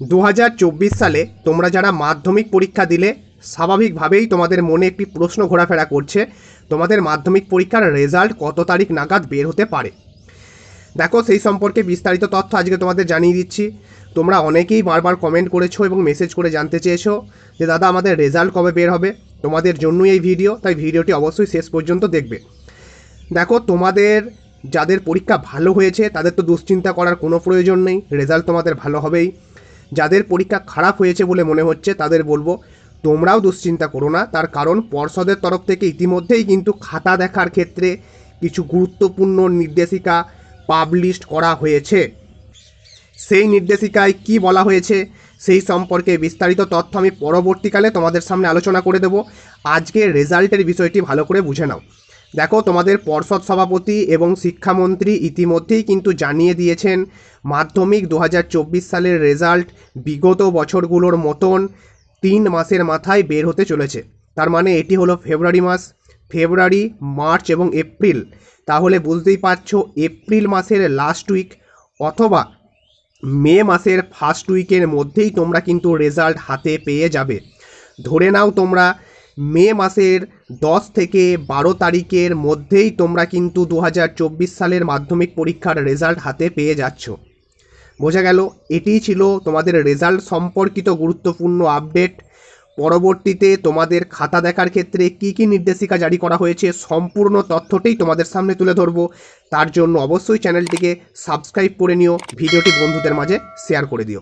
দু হাজার চব্বিশ সালে তোমরা যারা মাধ্যমিক পরীক্ষা দিলে, স্বাভাবিকভাবেই তোমাদের মনে একটি প্রশ্ন ঘোরাফেরা করছে, তোমাদের মাধ্যমিক পরীক্ষার রেজাল্ট কত তারিখ নাগাদ বের হতে পারে। দেখো, সেই সম্পর্কে বিস্তারিত তথ্য আজকে তোমাদের জানিয়ে দিচ্ছি। তোমরা অনেকেই বারবার কমেন্ট করেছ এবং মেসেজ করে জানতে চেয়েছো যে, দাদা, আমাদের রেজাল্ট কবে বের হবে? তোমাদের জন্যই এই ভিডিও তাই ভিডিওটি অবশ্যই শেষ পর্যন্ত দেখবে। দেখো, তোমাদের যাদের পরীক্ষা ভালো হয়েছে, তাদের তো দুশ্চিন্তা করার কোনো প্রয়োজন নেই, রেজাল্ট তোমাদের ভালো হবেই। যাদের পরীক্ষা খারাপ হয়েছে বলে মনে হচ্ছে, তাদের বলব, তোমরাও দুশ্চিন্তা করো না। তার কারণ, পর্ষদের তরফ থেকে ইতিমধ্যেই কিন্তু খাতা দেখার ক্ষেত্রে কিছু গুরুত্বপূর্ণ নির্দেশিকা পাবলিশ করা হয়েছে। সেই নির্দেশিকায় কি বলা হয়েছে, সেই সম্পর্কে বিস্তারিত তথ্য আমি পরবর্তীকালে তোমাদের সামনে আলোচনা করে দেব। আজকে রেজাল্টের বিষয়টি ভালো করে বুঝে নাও। দেখো, তোমাদের পর্ষদ সভাপতি এবং শিক্ষামন্ত্রী ইতিমধ্যেই কিন্তু জানিয়ে দিয়েছেন, মাধ্যমিক দু হাজার চব্বিশ সালের রেজাল্ট বিগত বছরগুলোর মতন তিন মাসের মাথায় বের হতে চলেছে। তার মানে এটি হলো ফেব্রুয়ারি মাস, ফেব্রুয়ারি, মার্চ এবং এপ্রিল। তাহলে বুঝতেই পারছ, এপ্রিল মাসের লাস্ট উইক অথবা মে মাসের ফার্স্ট উইকের মধ্যেই তোমরা কিন্তু রেজাল্ট হাতে পেয়ে যাবে। ধরে নাও তোমরা মে মাসের দশ থেকে বারো তারিখের মধ্যেই তোমরা কিন্তু দু হাজার চব্বিশ সালের মাধ্যমিক পরীক্ষার রেজাল্ট হাতে পেয়ে যাচ্ছ। বোঝা গেল এটিই ছিল তোমাদের রেজাল্ট সম্পর্কিত গুরুত্বপূর্ণ আপডেট। পরবর্তীতে তোমাদের খাতা দেখার ক্ষেত্রে কি কি নির্দেশিকা জারি করা হয়েছে সম্পূর্ণ তথ্যটাই তোমাদের সামনে তুলে ধরবো। তার জন্য অবশ্যই চ্যানেলটিকে সাবস্ক্রাইব করে নিও, ভিডিওটি বন্ধুদের মাঝে শেয়ার করে দিও।